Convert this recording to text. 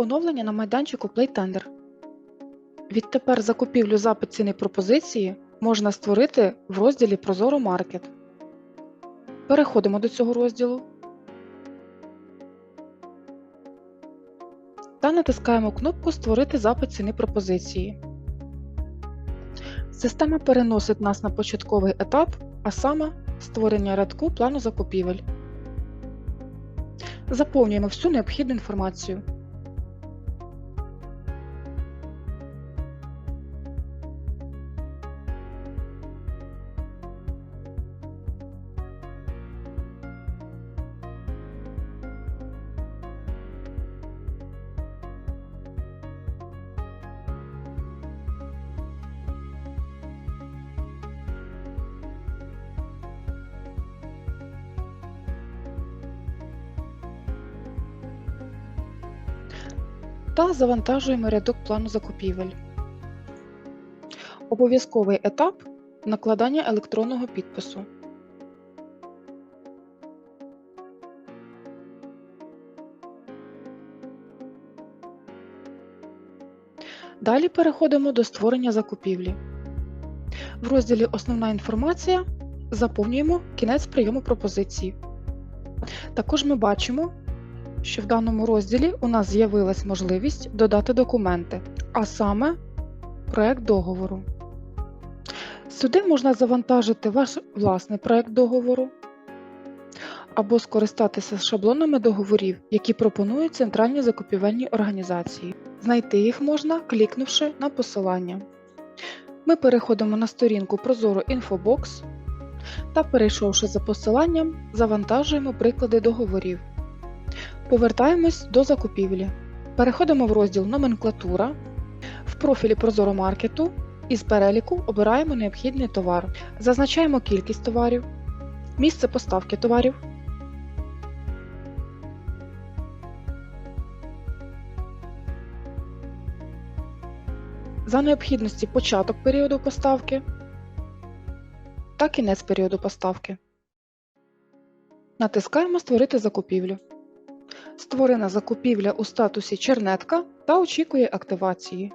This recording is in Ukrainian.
Оновлення на майданчику PlayTender. Відтепер закупівлю запит ціни пропозиції можна створити в розділі Прозоро Маркет. Переходимо до цього розділу та натискаємо кнопку Створити запит ціни пропозиції. Система переносить нас на початковий етап, а саме створення рядку плану закупівель. Заповнюємо всю необхідну інформацію. Та завантажуємо рядок плану закупівель. Обов'язковий етап накладання електронного підпису. Далі переходимо до створення закупівлі. В розділі Основна інформація заповнюємо кінець прийому пропозиції. Також ми бачимо, що в даному розділі у нас з'явилась можливість додати документи, а саме проект договору. Сюди можна завантажити ваш власний проект договору або скористатися шаблонами договорів, які пропонують центральні закупівельні організації. Знайти їх можна, клікнувши на посилання. Ми переходимо на сторінку Прозоро Інфобокс та, перейшовши за посиланням, завантажуємо приклади договорів. Повертаємось до закупівлі. Переходимо в розділ Номенклатура. В профілі Прозоро Маркету із переліку обираємо необхідний товар. Зазначаємо кількість товарів, місце поставки товарів. За необхідності початок періоду поставки та кінець періоду поставки. Натискаємо Створити закупівлю. Створена закупівля у статусі чернетка та очікує активації.